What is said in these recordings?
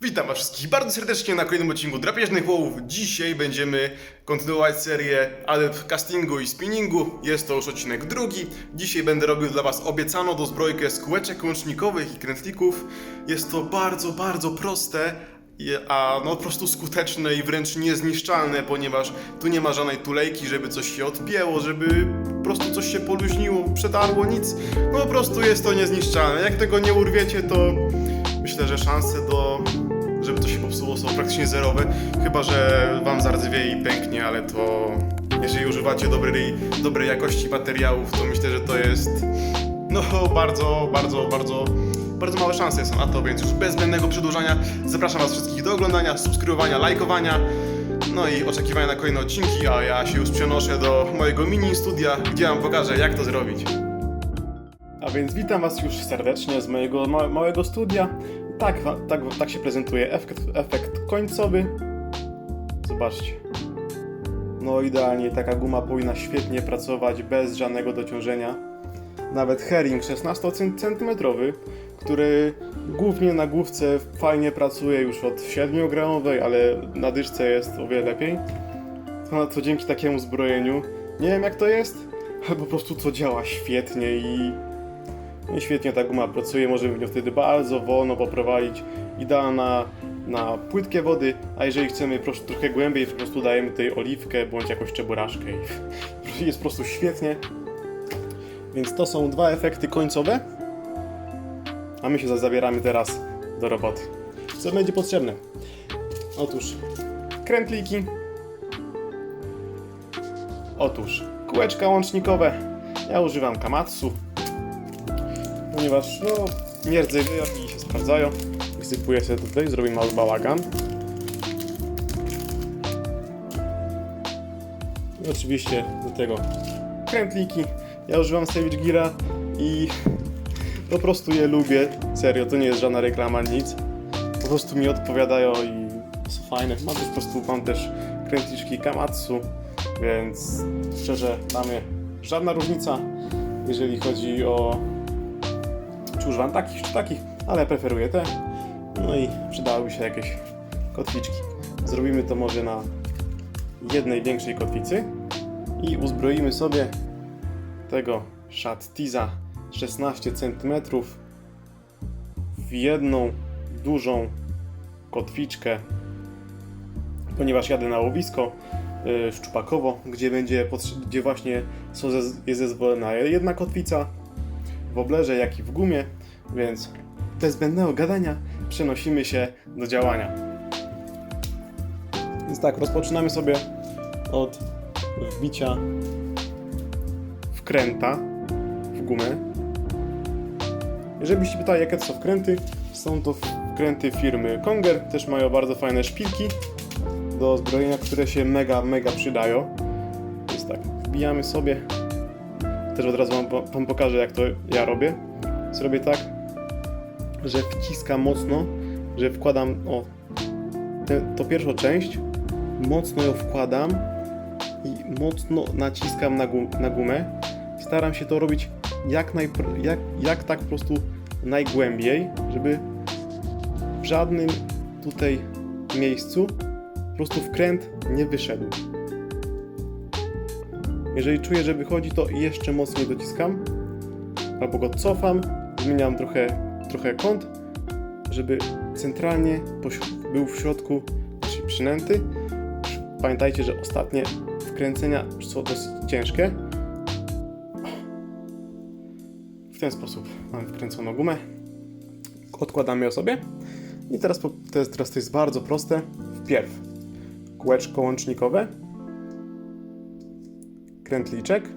Witam was wszystkich bardzo serdecznie na kolejnym odcinku Drapieżnych Łowów. Dzisiaj będziemy kontynuować serię adept castingu i spinningu. Jest to już odcinek drugi. Dzisiaj będę robił dla was obiecano do zbrojkę z kółeczek łącznikowych i krętlików. Jest to bardzo, bardzo proste, a no po prostu skuteczne i wręcz niezniszczalne, ponieważ tu nie ma żadnej tulejki, żeby coś się odpięło, żeby po prostu coś się poluźniło, przetarło, nic. No po prostu jest to niezniszczalne. Jak tego nie urwiecie, to myślę, że szanse do żeby to się popsuło są praktycznie zerowe, chyba że wam zardzewie i pęknie, ale to jeżeli używacie dobrej, dobrej jakości materiałów, to myślę, że to jest no bardzo, bardzo, bardzo, bardzo małe szanse są na to, więc już bez zbędnego przedłużania zapraszam was wszystkich do oglądania, subskrybowania, lajkowania, no i oczekiwania na kolejne odcinki, a ja się już przenoszę do mojego mini studia, gdzie wam pokażę jak to zrobić. A więc witam Was już serdecznie z mojego ma- małego studia. Tak, tak, tak się prezentuje efekt, efekt końcowy. Zobaczcie. No idealnie taka guma powinna świetnie pracować bez żadnego dociążenia. Nawet herring 16 cm, który głównie na główce fajnie pracuje już od 7-gramowej, ale na dyszce jest o wiele lepiej. To, to dzięki takiemu zbrojeniu. Nie wiem jak to jest, ale po prostu to działa świetnie i i świetnie ta guma pracuje, możemy nią wtedy bardzo wolno poprowadzić. Idealna na płytkie wody, a jeżeli chcemy po prostu trochę głębiej, po prostu dajemy tutaj oliwkę bądź jakąś czeburaczkę i jest po prostu świetnie. Więc to są dwa efekty końcowe, a my się za- zabieramy teraz do roboty. Co będzie potrzebne? Otóż krętliki, otóż kółeczka łącznikowe, ja używam Kamatsu, ponieważ no nie rdzewią i się sprawdzają. Wsypuję sobie tutaj, zrobię mały bałagan. I oczywiście do tego krętliki. Ja używam Savage Geara i po prostu je lubię. Serio, to nie jest żadna reklama, nic. Po prostu mi odpowiadają i są fajne. Mam po prostu, mam też krętliczki Kamatsu, więc szczerze dla mnie żadna różnica, jeżeli chodzi o używam takich, czy takich, ale preferuję te. No i przydałyby się jakieś kotwiczki. Zrobimy to może na jednej większej kotwicy i uzbroimy sobie tego Shattiza 16 cm w jedną dużą kotwiczkę, ponieważ jadę na łowisko yy, szczupakowo, gdzie będzie, gdzie właśnie są jest zezwolona jedna kotwica, w oblerze, jak i w gumie, więc bez zbędnego gadania przenosimy się do działania. Więc tak, rozpoczynamy sobie od wbicia wkręta w gumę. Jeżeli byście pytali, jakie to są wkręty, są to wkręty firmy Konger, też mają bardzo fajne szpilki do zbrojenia, które się mega, mega przydają. Więc tak, wbijamy sobie też od razu wam, wam pokażę, jak to ja robię. Zrobię tak, że wciskam mocno, że wkładam o tę to pierwszą część, mocno ją wkładam i mocno naciskam na, gum, na gumę. Staram się to robić jak, najpr- jak, jak tak po prostu najgłębiej, żeby w żadnym tutaj miejscu po prostu wkręt nie wyszedł. Jeżeli czuję, że wychodzi, to jeszcze mocniej dociskam. Albo go cofam, zmieniam trochę, trochę kąt, żeby centralnie był w środku, czyli przynęty. Pamiętajcie, że ostatnie wkręcenia są dosyć ciężkie. W ten sposób mamy wkręconą gumę. Odkładamy ją sobie. I teraz, teraz to jest bardzo proste. Wpierw kółeczko łącznikowe, krętliczek.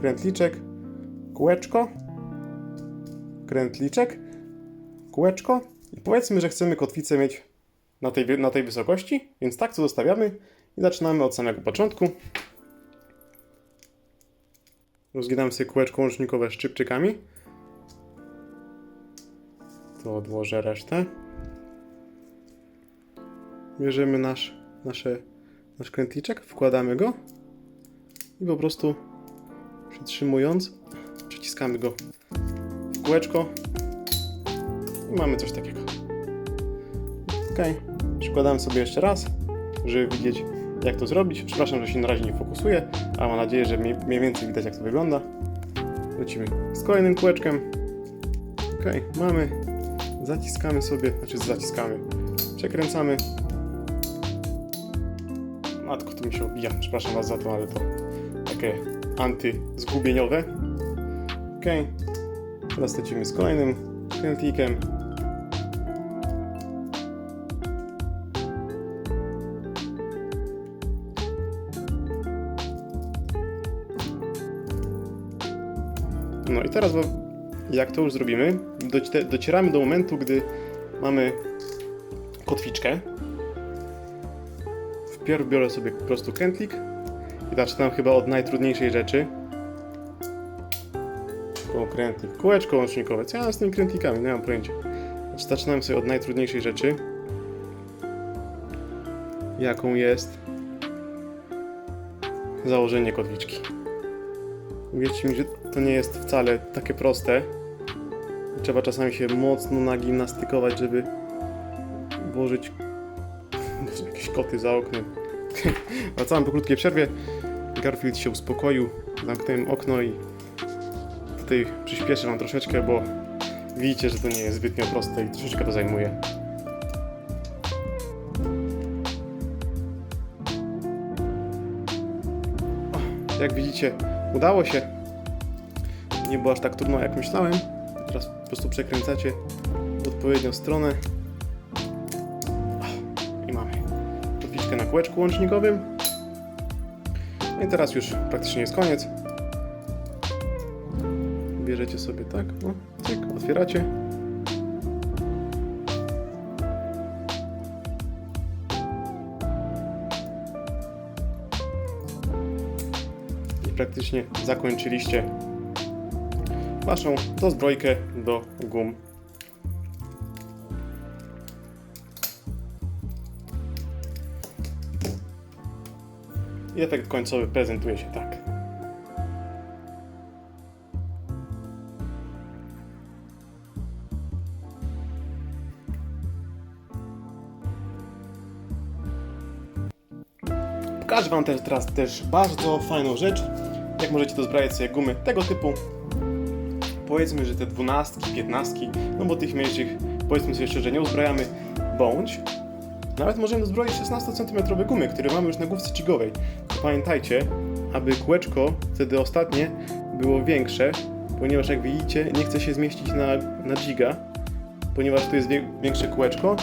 Krętliczek, kółeczko, krętliczek, kółeczko. I powiedzmy, że chcemy kotwicę mieć na tej, na tej wysokości, więc tak to zostawiamy i zaczynamy od samego początku. Rozginamy sobie kółeczko łącznikowe szczypczykami. To odłożę resztę bierzemy nasz, nasze, nasz krętliczek, wkładamy go i po prostu przytrzymując, przyciskamy go w kółeczko i mamy coś takiego. Ok, przykładamy sobie jeszcze raz, żeby widzieć jak to zrobić. Przepraszam, że się na razie nie fokusuje, ale mam nadzieję, że mniej więcej widać jak to wygląda. Lecimy z kolejnym kółeczkiem. Ok, mamy. Zaciskamy sobie, znaczy zaciskamy. Przekręcamy. Matko, tu mi się obija. Przepraszam Was za to, ale to takie antyzgubieniowe. Ok. Teraz lecimy z kolejnym krętlikiem. No i teraz, bo jak to już zrobimy, doci- docieramy do momentu, gdy mamy kotwiczkę. Wpierw biorę sobie po prostu krętlik i zaczynam chyba od najtrudniejszej rzeczy. Koło krętlik, kółeczko łącznikowe. Co ja z tymi krętlikami? Nie mam pojęcia. Znaczy, zaczynam sobie od najtrudniejszej rzeczy. Jaką jest założenie kotwiczki. Wierzcie mi, że to nie jest wcale takie proste. Trzeba czasami się mocno nagimnastykować, żeby włożyć jakieś koty za oknem. Wracałem po krótkiej przerwie. Garfield się uspokoił. Zamknąłem okno i tutaj przyspieszę wam troszeczkę, bo widzicie, że to nie jest zbytnio proste i troszeczkę to zajmuje. Jak widzicie, udało się. Nie było aż tak trudno, jak myślałem. Teraz po prostu przekręcacie w odpowiednią stronę. I mamy kotwiczkę na kółeczku łącznikowym. No i teraz już praktycznie jest koniec. Bierzecie sobie tak, no, otwieracie. I praktycznie zakończyliście waszą dozbrojkę do gum I efekt końcowy prezentuje się tak. Pokażę Wam też teraz też bardzo fajną rzecz, jak możecie dozbrajać sobie gumy tego typu. Powiedzmy, że te dwunastki, piętnastki, no bo tych mniejszych, powiedzmy sobie szczerze, nie uzbrajamy, bądź nawet możemy dozbroić 16 cm gumy, które mamy już na główce jigowej. Pamiętajcie, aby kółeczko, wtedy ostatnie, było większe, ponieważ jak widzicie, nie chce się zmieścić na, na giga, ponieważ tu jest większe kółeczko,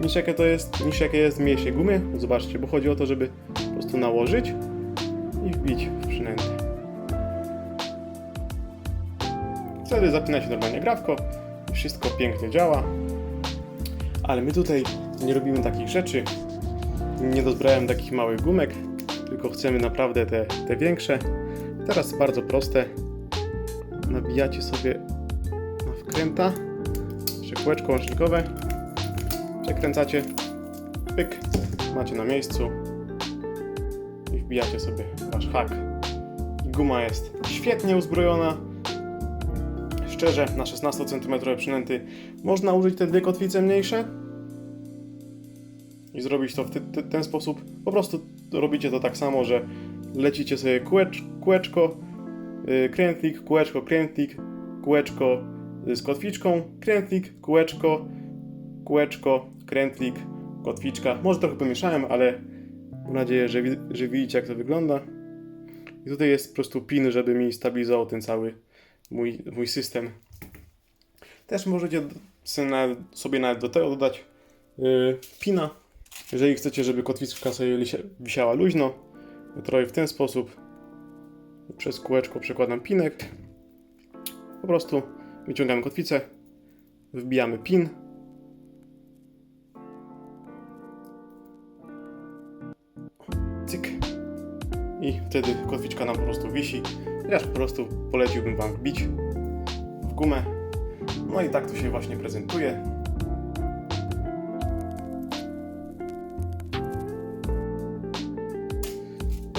niż jakie to jest, niż jakie jest w mniejszej gumie. Zobaczcie, bo chodzi o to, żeby po prostu nałożyć i wbić w przynętę. Wtedy zapina się normalnie grawko wszystko pięknie działa. Ale my tutaj nie robimy takich rzeczy. Nie dozbrałem takich małych gumek, tylko chcemy naprawdę te, te większe. Teraz bardzo proste. Nabijacie sobie na wkręta, jeszcze kółeczko łącznikowe, przekręcacie, pyk, macie na miejscu i wbijacie sobie wasz hak. I guma jest świetnie uzbrojona. Szczerze, na 16 cm przynęty można użyć te dwie kotwice mniejsze, i zrobić to w ty, ty, ten sposób. Po prostu robicie to tak samo, że lecicie sobie kółecz, kółeczko, yy, krętlik, kółeczko, krętlik, kółeczko y, z kotwiczką, krętlik, kółeczko, kółeczko, krętlik, kotwiczka. Może trochę pomieszałem, ale mam nadzieję, że, wi- że widzicie jak to wygląda. I tutaj jest po prostu pin, żeby mi stabilizował ten cały mój, mój system. Też możecie sobie nawet, do tego dodać yy, pina, jeżeli chcecie, żeby kotwiczka sobie wisiała luźno, trochę w ten sposób przez kółeczko przekładam pinek. Po prostu wyciągamy kotwicę, wbijamy pin. Cyk. I wtedy kotwiczka nam po prostu wisi. Ja po prostu poleciłbym Wam wbić w gumę. No i tak to się właśnie prezentuje.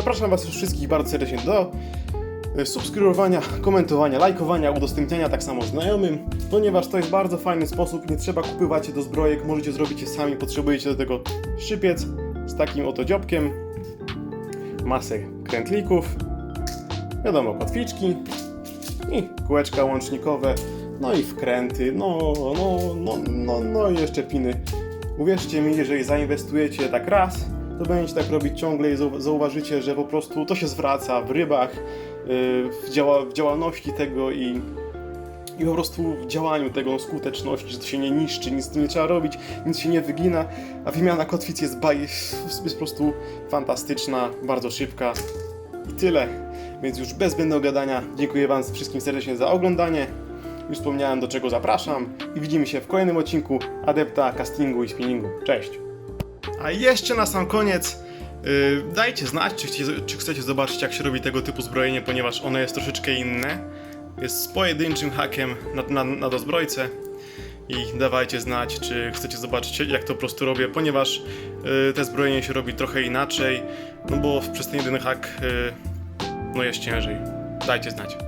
Zapraszam Was wszystkich bardzo serdecznie do y, subskrybowania, komentowania, lajkowania, udostępniania tak samo znajomym, ponieważ to jest bardzo fajny sposób, nie trzeba kupywać do zbrojek, możecie zrobić je sami, potrzebujecie do tego szypiec z takim oto dziobkiem, masę krętlików, wiadomo, kotwiczki i kółeczka łącznikowe, no i wkręty, no, no, no, no, no i jeszcze piny. Uwierzcie mi, jeżeli zainwestujecie tak raz, to będziecie tak robić ciągle i zau- zauważycie, że po prostu to się zwraca w rybach, yy, w, działa, w działalności tego i, i po prostu w działaniu tego skuteczności, że to się nie niszczy, nic nie trzeba robić, nic się nie wygina, a wymiana kotwic jest, baj, jest po prostu fantastyczna, bardzo szybka i tyle. Więc już bez zbędnego gadania, dziękuję Wam wszystkim serdecznie za oglądanie. Już wspomniałem do czego zapraszam i widzimy się w kolejnym odcinku Adepta Castingu i Spinningu. Cześć! A jeszcze na sam koniec yy, dajcie znać, czy chcecie, czy chcecie zobaczyć jak się robi tego typu zbrojenie, ponieważ ono jest troszeczkę inne. Jest pojedynczym hakiem na, na, na dozbrojce i dawajcie znać, czy chcecie zobaczyć jak to po prostu robię, ponieważ yy, te zbrojenie się robi trochę inaczej, no bo przez ten jedyny hak yy, no jest ciężej. Dajcie znać.